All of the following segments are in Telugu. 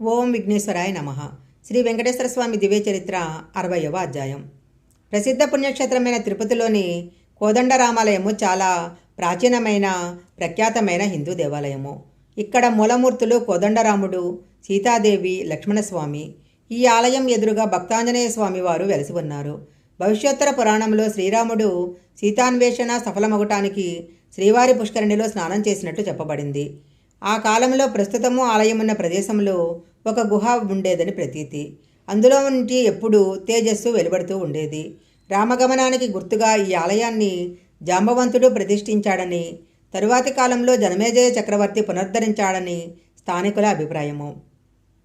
ఓం విఘ్నేశ్వరాయ నమ. శ్రీ వెంకటేశ్వర స్వామి దివ్య చరిత్ర అరవయవ అధ్యాయం. ప్రసిద్ధ పుణ్యక్షేత్రమైన తిరుపతిలోని కోదండరామాలయము చాలా ప్రాచీనమైన ప్రఖ్యాతమైన హిందూ దేవాలయము. ఇక్కడ మూలమూర్తులు కోదండరాముడు సీతాదేవి లక్ష్మణస్వామి. ఈ ఆలయం ఎదురుగా భక్తాంజనేయ స్వామి వారు వెలసి ఉన్నారు. భవిష్యోత్తర పురాణంలో శ్రీరాముడు సీతాన్వేషణ సఫలమగటానికి శ్రీవారి పుష్కరిణిలో స్నానం చేసినట్టు చెప్పబడింది. ఆ కాలంలో ప్రస్తుతము ఆలయమున్న ప్రదేశంలో ఒక గుహ ఉండేదని ప్రతీతి. అందులో నుంచి ఎప్పుడూ తేజస్సు వెలువడుతూ ఉండేది. రామగమనానికి గుర్తుగా ఈ ఆలయాన్ని జాంబవంతుడు ప్రతిష్ఠించాడని తరువాతి కాలంలో జనమేజయ చక్రవర్తి పునరుద్ధరించాడని స్థానికుల అభిప్రాయము.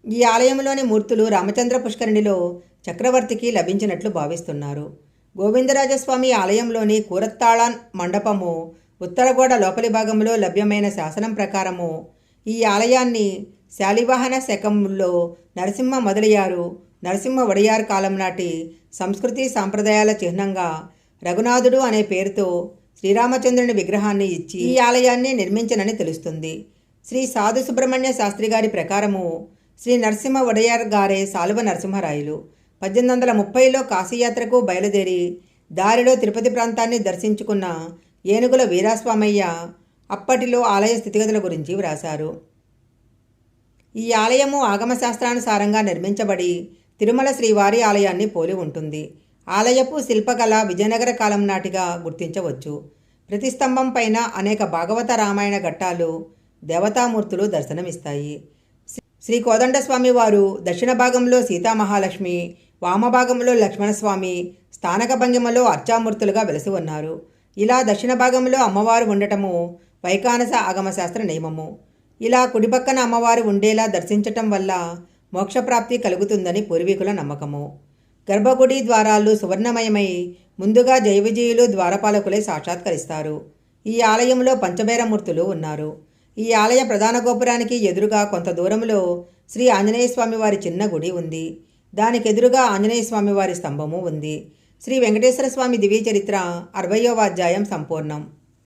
ఈ ఆలయంలోని మూర్తులు రామచంద్ర పుష్కరిణిలో చక్రవర్తికి లభించినట్లు భావిస్తున్నారు. గోవిందరాజస్వామి ఆలయంలోని కూరత్తాళ మండపము ఉత్తరగోడ లోపలి భాగంలో లభ్యమైన శాసనం ప్రకారము ఈ ఆలయాన్ని శాలివాహన శకంలో నరసింహ మొదలయ్యారు. నరసింహ వడియార్ కాలం నాటి సంస్కృతి సాంప్రదాయాల చిహ్నంగా రఘునాథుడు అనే పేరుతో శ్రీరామచంద్రుని విగ్రహాన్ని ఇచ్చి ఈ ఆలయాన్ని నిర్మించనని తెలుస్తుంది. శ్రీ సాధు సుబ్రహ్మణ్య శాస్త్రి గారి ప్రకారము శ్రీ నరసింహ వడయార్ గారే సాలువ నరసింహరాయలు. పద్దెనిమిది వందల ముప్పైలో కాశీయాత్రకు బయలుదేరి దారిలో తిరుపతి ప్రాంతాన్ని దర్శించుకున్న ఏనుగుల వీరాస్వామయ్య అప్పటిలో ఆలయ స్థితిగతుల గురించి వ్రాశారు. ఈ ఆలయము ఆగమశాస్త్రానుసారంగా నిర్మించబడి తిరుమల శ్రీవారి ఆలయాన్ని పోలి ఉంటుంది. ఆలయపు శిల్పకళ విజయనగర కాలం నాటిగా గుర్తించవచ్చు. ప్రతి స్తంభం పైన అనేక భాగవత రామాయణ ఘట్టాలు దేవతామూర్తులు దర్శనమిస్తాయి. శ్రీ కోదండస్వామి వారు దక్షిణ భాగంలో సీతామహాలక్ష్మి వామభాగంలో లక్ష్మణస్వామి స్థానక భంగిమలో అర్చామూర్తులుగా వెలసి ఉన్నారు. ఇలా దక్షిణ భాగంలో అమ్మవారు ఉండటము వైకానస ఆగమశాస్త్ర నియమము. ఇలా కుడిపక్కన అమ్మవారు ఉండేలా దర్శించటం వల్ల మోక్షప్రాప్తి కలుగుతుందని పూర్వీకుల నమ్మకము. గర్భగుడి ద్వారాలు సువర్ణమయమై ముందుగా జయవిజయులు ద్వారపాలకులే సాక్షాత్కరిస్తారు. ఈ ఆలయంలో పంచబేరమూర్తులు ఉన్నారు. ఈ ఆలయ ప్రధాన గోపురానికి ఎదురుగా కొంత దూరంలో శ్రీ ఆంజనేయ స్వామి వారి చిన్న గుడి ఉంది. దానికి ఎదురుగా ఆంజనేయ స్వామి వారి స్తంభము ఉంది. శ్రీ వెంకటేశ్వర స్వామి దివ్య చరిత్ర అరవయవ అధ్యాయం సంపూర్ణం.